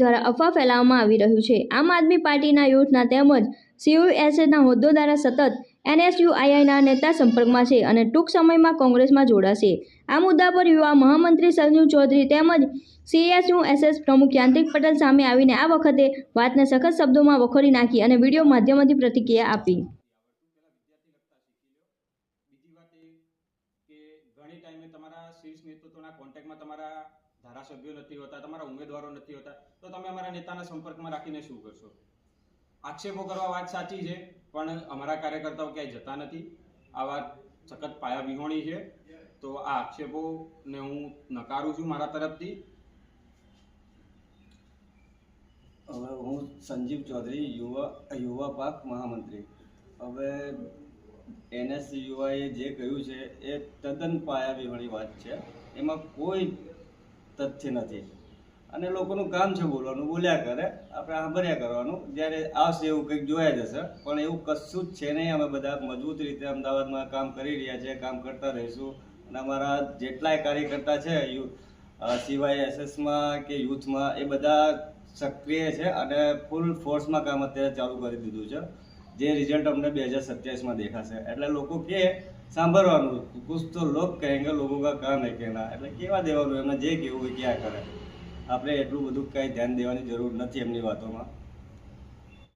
દ્વારા અફવા ફેલાવવામાં આવી રહ્યું છે. આમ આદમી પાર્ટીના યુથના તેમજ સીયુએસએના હોદ્દો દ્વારા સતત એનએસયુઆઈઆઈના નેતા સંપર્કમાં છે અને ટૂંક સમયમાં કોંગ્રેસમાં જોડાશે. આ મુદ્દા પર યુવા મહામંત્રી સંજુ ચૌધરી તેમજ સીએસયુએસએસ પ્રમુખ યાંત્રિક પટેલ સામે આવીને આ વખતે વાતને સખત શબ્દોમાં વખોડી નાખી અને વીડિયો માધ્યમથી પ્રતિક્રિયા આપી. ઘણી ટાઈમે તમારા શીર્ષ નેતૃત્વના કોન્ટેક્ટમાં તમારા ધારાસભ્યો નથી હોતા, તમારા ઉમેદવારો નથી હોતા, તો તમે અમારા નેતાના સંપર્કમાં રાખીને શું કરશો? આક્ષેપો કરવા વાત સાચી છે, પણ અમારા કાર્યકર્તાઓ ક્યાંય જતા નથી. આ વાત સખત પાયા વિહોણી છે. તો આ આક્ષેપોને હું નકારું છું મારા તરફથી. હવે હું સંજીવ ચૌધરી, યુવા યુવા પાક મહામંત્રી. હવે એનએસયુઆઈએ જે કહ્યું છે, એ તદ્દન પાયાવિહોણી વાત છે. એમાં કોઈ તથ્ય નથી. અને લોકોનું કામ છે બોલવાનું, બોલ્યા કરે, આપણે સાંભળ્યા કરવાનું. જ્યારે આવશે એવું કંઈક જોયા જશે પણ એવું કશું જ છે નહીં. અમે બધા મજબૂત રીતે અમદાવાદમાં કામ કરી રહ્યા છે, કામ કરતા રહીશું. અને અમારા જેટલાય કાર્યકર્તા છે સિવાય એસએસમાં કે યુથમાં, એ બધા સક્રિય છે અને ફૂલ ફોર્સમાં કામ અત્યારે ચાલુ કરી દીધું છે. જે રિઝલ્ટ અમને બે હજાર સત્યાવીસમાં દેખાશે. એટલે લોકો કે, સાંભળવાનું, કુછ તો લોક કહેંગે લોકો કા કામ હે કહેના. એટલે કેવા દેવાનું? એમને જે કહેવું હોય ક્યાં કરે. આપણે એટલું બધું કાંઈ ધ્યાન દેવાની જરૂર નથી એમની વાતોમાં.